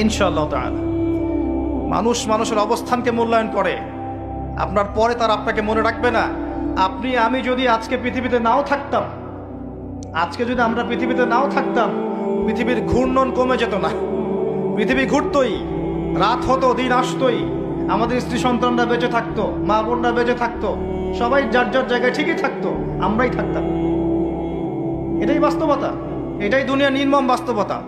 ইনশাআল্লাহ মানুষ মানুষের অবস্থানকে মূল্যায়ন করে। আপনার পরে তার আপনাকে মনে রাখবে না। আপনি, আমি যদি আজকে পৃথিবীতে নাও থাকতাম, আজকে যদি আমরা পৃথিবীতে নাও থাকতাম, পৃথিবীর ঘূর্ণন কমে যেত না। পৃথিবী ঘুরতই, রাত হতো, দিন আসতোই, আমাদের স্ত্রী সন্তানরা বেঁচে থাকতো, মা বোনরা বেঁচে থাকতো, সবাই যার যার জায়গায় ঠিকই থাকতো, আমরাই থাকতাম। এটাই বাস্তবতা। এটাই দুনিয়ার নির্মম বাস্তবতা।